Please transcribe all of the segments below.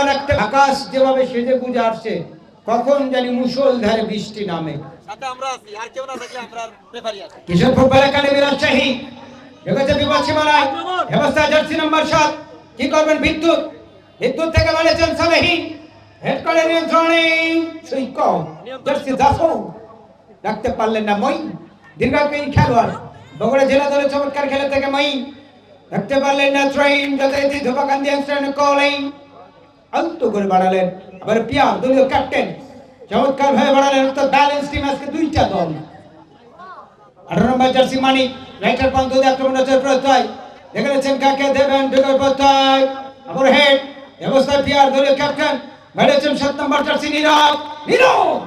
খেলোয়াড় একটা আকাশ যেভাবে সেজে গুজে আসছে কখন জানি মুষলধারে বৃষ্টি নামে। কিশোর ফুটবল একাডেমি রাজশাহী ঢুকেছে বিপদ সীমানায় হেমস্তা জার্সি নম্বর সাত। কি করবেন বিদ্যুৎ? বিদ্যুৎ থেকে বলেছেন হেড করে নিয়ন্ত্রণে সৈক জার্সি দাসো রাখতে পারলেন না মই। দীর্ঘাকালী খেলোয়াড়। বগুড়া জেলা দলের চমৎকার খেলা থেকে মই। রাখতে পারলেন না ট্রেন যথারীতি ধোপাকান্দি অ্যাংস্টাইন কলিং আলতো করে বাড়ালেন। আবার পিয়া দলীয় ক্যাপ্টেন চমৎকার ভাবে বাড়ালেন। অর্থাৎ ব্যালেন্স টিম আজকে দুইটা দল। আঠারো নম্বর জার্সি মানি রাইটার প্রান্ত দিয়ে হচ্ছে প্রত্যয়। দেখে নিচ্ছেন কাকে? দেবেন ঢুকার প্রত্যয়। আবার হেড ব্যবস্থায় পিয়ার, দলীয় ক্যাপ্টেন বেড়েছেন সাত নম্বর জার্সি নীরব। নীরব!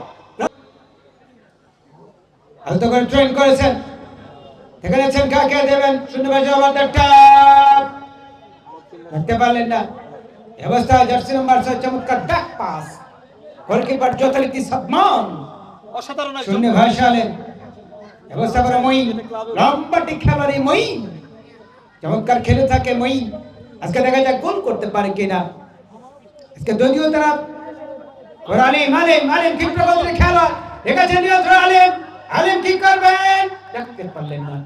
আলতো করে ট্রেন করেছেন। দেখে নিচ্ছেন কাকে? দেবেন। শূন্য বাজে আবার ধরতে পারলেন না। ব্যবস্থা জার্সি নম্বর ছয় চমৎকার ব্যাক পাস গোলকিপার যথারীতি সাদমান অসাধারণ শূন্য ভাসালেন ব্যবস্থা করে মই লম্বাটি খেলোয়াড়ি মই চমৎকার খেলে থাকে মই আজকে দেখা যাক গোল করতে পারে কিনা। আজকে যদিও তারা আলিম আলিম আলিম ঠিক প্রকল্পের খেলা? দেখেছেন আলিম? আলিম কি করবেন? রাখতে পারলেন না।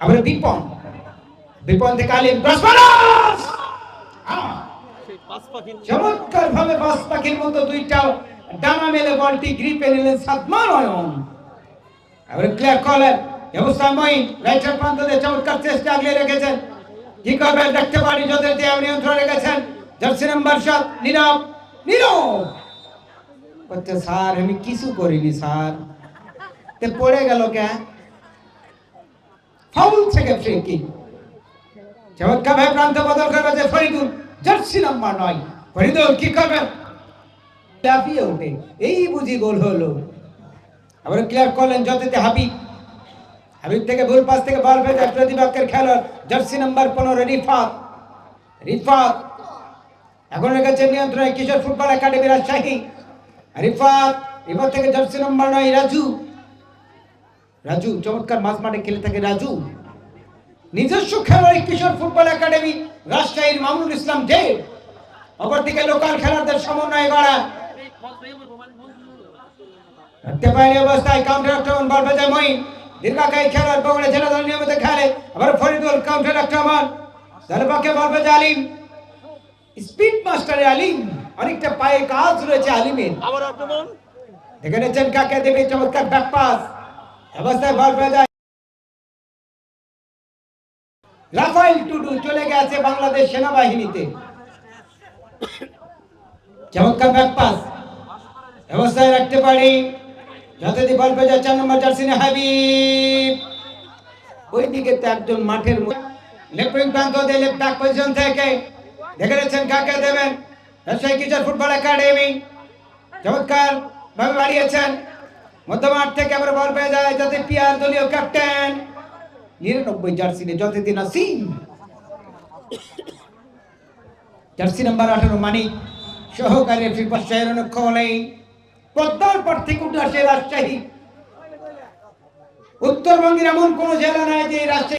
আবার বিপন। বিপন থেকে আলিম দশ মানুষ চমৎকার ভাবে বাস পাখির মতো দুইটা ডানা মেলে বলটি গ্রিপে নিলেন সাদমান অয়ন ক্লিয়ার রাইটার চমৎকার চেষ্টা আগলে রেখেছেন। কি দেখতে পারি দিয়ে নিয়ন্ত্রণ রেখেছেন। জার্সি নাম্বার সাত, নীরব নীরব। বলছে, স্যার, আমি কিছু করিনি, স্যার। তে পড়ে গেল কে? ফাউল থেকে ফ্রি চমৎকার ভাবে প্রান্ত বদল করবে যে ফরিদুল জার্সি নাম্বার নয় ফরিদুল কি করবে লাফিয়ে ওঠে। এই বুঝি গোল হলো। আবার ক্লিয়ার করলেন যততে হাবিব। হাবিব থেকে ভুল পাস থেকে বল পেয়ে যায় প্রতিপক্ষের খেলোয়াড়, জার্সি নাম্বার পনেরো, রিফাত। রিফাত। এখন রেখেছে নিয়ন্ত্রণে কিশোর ফুটবল একাডেমি রাজশাহী। রিফাত রিফাত থেকে জার্সি নাম্বার নয়, রাজু। রাজু, চমৎকার মাঝ মাঠে খেলে থাকে রাজু। নিজস্ব খেলোয়াড় কিশোর ফুটবল একাডেমি রাজশাহীর মামুনুল ইসলাম দেব অপরদিকে লোকাল খেলোয়াড়দের সমন্বয়ে গড়া ধরতে পারেনি অবস্থায় কাউন্টার আক্রমণ বল বাজায় মঈন। দীর্ঘাকায়ী খেলোয়াড় বগুড়া জেলা দল নিয়মিত খেলে। আবার ফরিদুল কাউন্টার আক্রমণ দলের পক্ষে বল বাজায় আলিম। স্পিড মাস্টারে আলিম। অনেকটা পায়ে কাজ রয়েছে আলিমের। আবার আক্রমণ। দেখে নিচ্ছেন কাকে? দেবে চমৎকার ব্যাক পাস। অবস্থায় বল বাজায় রাফাইল টুডু চলে গেছে বাংলাদেশ সেনাবাহিনীতে। চমৎকার ব্যাক পাস ব্যবস্থায় রাখতে পারি। যতদি বল যায় চার নম্বর জার্সি নে হাবিব। ওই দিকে তো একজন মাঠের লেফট প্রান্ত দিয়ে লেফট ব্যাক পজিশন থেকে। দেখে নিচ্ছেন কাকে দেবেন। রাজশাহী কিশোর ফুটবল একাডেমি চমৎকার ভাবে বাড়িয়েছেন। মধ্যমাঠ থেকে আবার বল পেয়ে যায়। যাতে পিয়ার দলীয় ক্যাপ্টেন নিরানব্বই জার্সি যতদিন আসি জার্সি নাম্বার আঠারো মানিক সহকারে ফিফা শাহরুন খোলেই পদ্মার পর থেকে উঠে আসে রাজশাহী। উত্তরবঙ্গের এমন কোন জেলা নাই যে রাজশাহী